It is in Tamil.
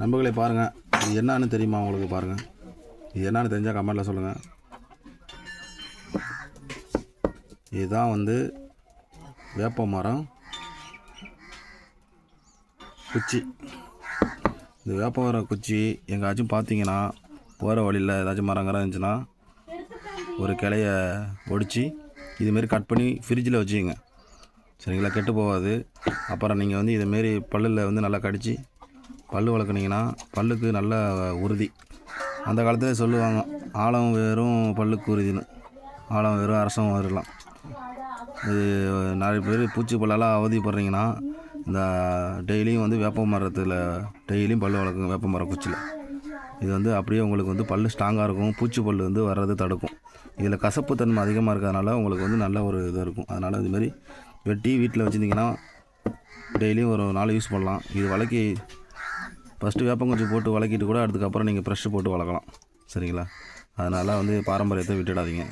நண்பர்களே பாருங்கள் இது என்னன்னு தெரியுமா உங்களுக்கு பாருங்கள் இது என்னன்னு தெரிஞ்சால் கமெண்ட்டில் சொல்லுங்கள் இதுதான் வந்து வேப்ப மரம். குச்சி. இந்த வேப்ப மரம் குச்சி எங்கேயாச்சும் பார்த்தீங்கன்னா போகிற வழியில் ஏதாச்சும் மரம் கரம் இருந்துச்சுன்னா ஒரு கிளைய ஒடிச்சு இதுமாரி கட் பண்ணி ஃப்ரிட்ஜில் வச்சுக்கோங்க. சரிங்களா? கெட்டு போகாது. அப்புறம் நீங்கள் வந்து இதுமாரி பல்லில் வந்து நல்லா கடிச்சு பல் வளர்க்குனீங்கன்னா பல்லுக்கு நல்ல உறுதி. அந்த காலத்தில் சொல்லுவாங்க ஆழம் வெறும் பல்லுக்கு உறுதின்னு. ஆழம் வெறும் அரசம் வரலாம் இது நிறைய பேர் பூச்சி பல்லெல்லாம் அவதிப்படுறீங்கன்னா இந்த டெய்லியும் வந்து வேப்ப மரத்தில் டெய்லியும் பல் வளர்க்குங்க வேப்ப மரம் குச்சியில் இது வந்து அப்படியே உங்களுக்கு வந்து பல் ஸ்ட்ராங்காக இருக்கும் பூச்சி பல் வந்து வர்றது தடுக்கும். இதில் கசப்பு தன்மை அதிகமாக இருக்கிறதுனால உங்களுக்கு வந்து நல்ல ஒரு இதாக இருக்கும். அதனால் இதுமாரி வெட்டி வீட்டில் வச்சுருந்தீங்கன்னா டெய்லியும் ஒரு நாள் யூஸ் பண்ணலாம். இது வளக்கி ஃபஸ்ட்டு வேப்பங்குச்சி போட்டு வளக்கிட்டு கூட அதுக்கப்புறம் நீங்கள் ப்ரெஷ்ஷு போட்டு வளர்க்கலாம். சரிங்களா? அதனால் வந்து பாரம்பரியத்தை விட்டுடாதீங்க.